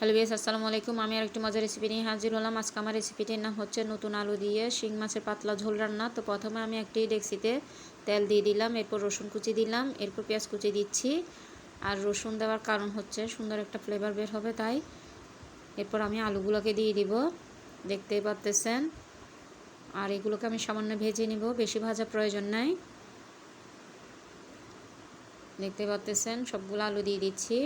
Hello বিয়াস আসসালামু আলাইকুম। আমি আর একটি মজার রেসিপি নিয়ে হাজির হলাম। আজকে আমার রেসিপিটির নাম হচ্ছে নতুন আলু দিয়ে শিং মাছের পাতলা ঝোল রান্না। তো প্রথমে আমি একটি ডেক্সিতে তেল দিয়ে দিলাম, এরপর রসুন কুচি দিলাম, এরপর পেঁয়াজ কুচি দিচ্ছি। আর রসুন দেওয়ার কারণ হচ্ছে সুন্দর একটা ফ্লেভার বের হবে, তাই এরপর আমি আলুগুলোকে দিয়ে দিব। দেখতেই পারতেছেন? আর এগুলোকে আমি সামান্য ভেজে নিব, বেশি ভাজা প্রয়োজন নাই। দেখতে পাচ্তেছেন সবগুলো আলু দিয়ে দিচ্ছি।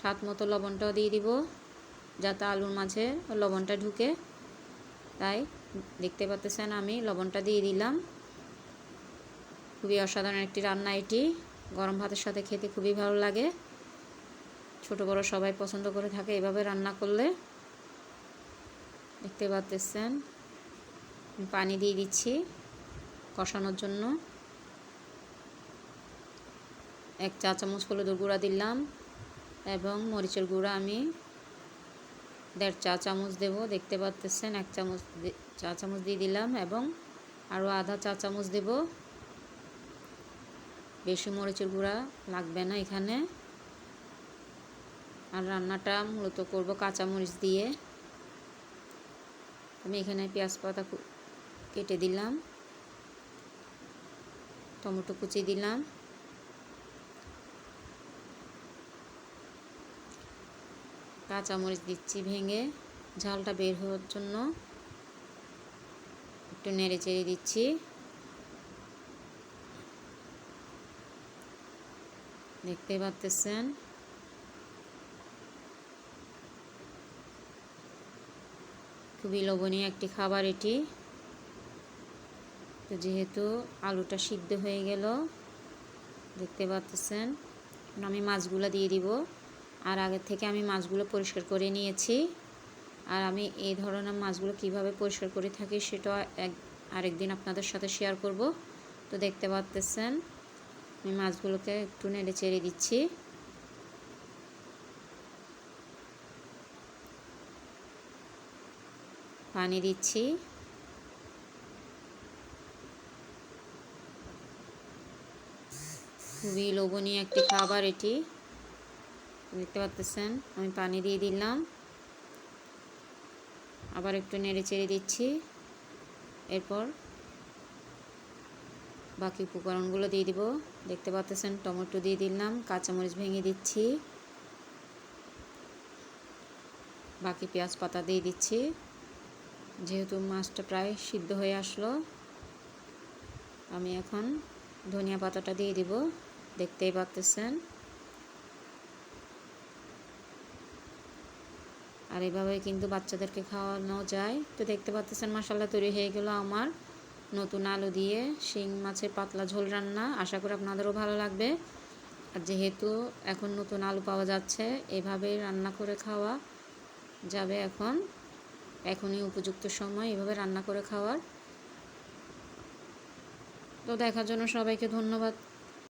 স্বাদ মতো লবণটাও দিয়ে দিব, যাতে আলুর মাঝে লবণটা ঢুকে। তাই দেখতে পাচ্তেছেন আমি লবণটা দিয়ে দিলাম। খুবই অসাধারণ একটি রান্না এটি। গরম ভাতের সাথে খেতে খুবই ভালো লাগে। ছোট বড় সবাই পছন্দ করে থাকে এভাবে রান্না করলে। দেখতে পাচ্তেছেন পানি দিয়ে দিচ্ছি কষানোর জন্য। এক চা চামচ হলুদের গুঁড়া দিলাম। এবং মরিচের গুঁড়া আমি দেড় চা চামচ দেব, দেখতে পাচ্তেছেন, এক চামচ চা চামচ দিয়ে দিলাম এবং আরও আধা চা চামচ দেব। বেশি মরিচের গুঁড়া লাগবে না এখানে। আর রান্নাটা মূলত করব কাঁচামরিচ দিয়ে। আমি এখানে পেঁয়াজ পাতা কেটে দিলাম, টমেটো কুচি দিলাম। কাঁচামরিচ দিচ্ছি ভেঙে। ঝালটা বের হওয়ার জন্য একটু নেড়ে চেড়ে দিচ্ছি। দেখতে পাচ্তেছেন খুবই লবণীয় একটি খাবার এটি। তো যেহেতু আলুটা সিদ্ধ হয়ে গেল, দেখতে পাচ্তেছেন আমি মাছগুলো দিয়ে দিব। আর আগের থেকে আমি মাছগুলো পরিষ্কার করে নিয়েছি। আর আমি এই ধরনের মাছগুলো কীভাবে পরিষ্কার করে থাকি সেটা এক, আরেকদিন আপনাদের সাথে শেয়ার করব। তো দেখতে পাচ্তেছেন, আমি মাছগুলোকে একটু নেড়ে চেড়ে দিচ্ছি। পানি দিচ্ছি। খুবই লোভনীয় একটি খাবার এটি। দেখতে পাচ্তেছেন? আমি পানি দিয়ে দিলাম। আবার একটু নেড়ে চেড়ে দিচ্ছি। এরপর বাকি উপকরণগুলো দিয়ে দিব। দেখতে পাচ্তেছেন, টমেটো দিয়ে দিলাম, কাঁচামরিচ ভেঙে দিচ্ছি। বাকি পেঁয়াজ পাতা দিয়ে দিচ্ছি। যেহেতু মাছটা প্রায় সিদ্ধ হয়ে আসলো, আমি এখন ধনিয়া পাতাটা দিয়ে দিব। দেখতেই পাচ্তেছেন। আর এভাবে কিন্তু বাচ্চাদেরকে খাওয়ানো যায়। তো দেখতে পাচ্ছেন মশালা তৈরি হয়ে গেল আমার নতুন আলু দিয়ে শিং মাছের পাতলা ঝোল রান্না। আশা করি আপনাদেরও ভালো লাগবে। আর যেহেতু এখন নতুন আলু পাওয়া যাচ্ছে এভাবে রান্না করে খাওয়া যাবে এখন। এখনই উপযুক্ত সময় এভাবে রান্না করে খাওয়ার। তো দেখার জন্য সবাইকে ধন্যবাদ।